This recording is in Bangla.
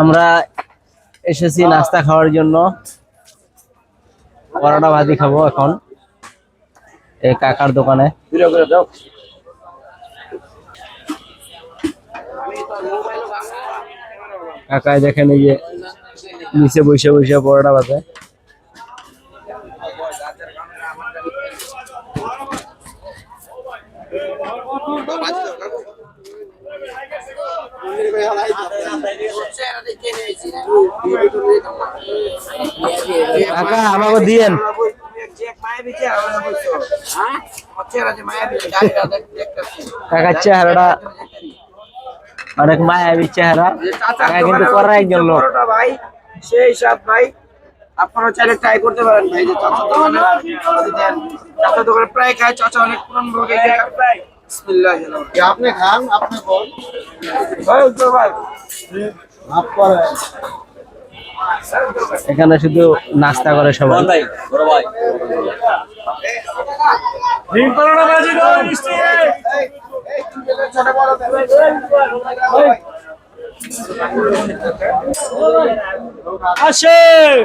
আমরা এসেছি নাস্তা খাওয়ার জন্য। পরোটা ভাজি খাব এখন। এই কাকার দোকানে। কাকায় দেখেন এই যে নিচে বসে বসে পরোটা ভাজে। কাকা, আমাকে দিয়েন। কাকার অনেক মায়াবী চেহারা। কিন্তু করার একজন লোক। ভাই সেই সাত ভাই আপনারা চাইলে ট্রাই করতে পারেন ভাই যে চাচা দোকানে চাচা দোকানে প্রায় খায় চাচা অনেক পুরান আপনি খান, আপনি বল। এখানে শুধু নাস্তা করে সবাই। আসেন।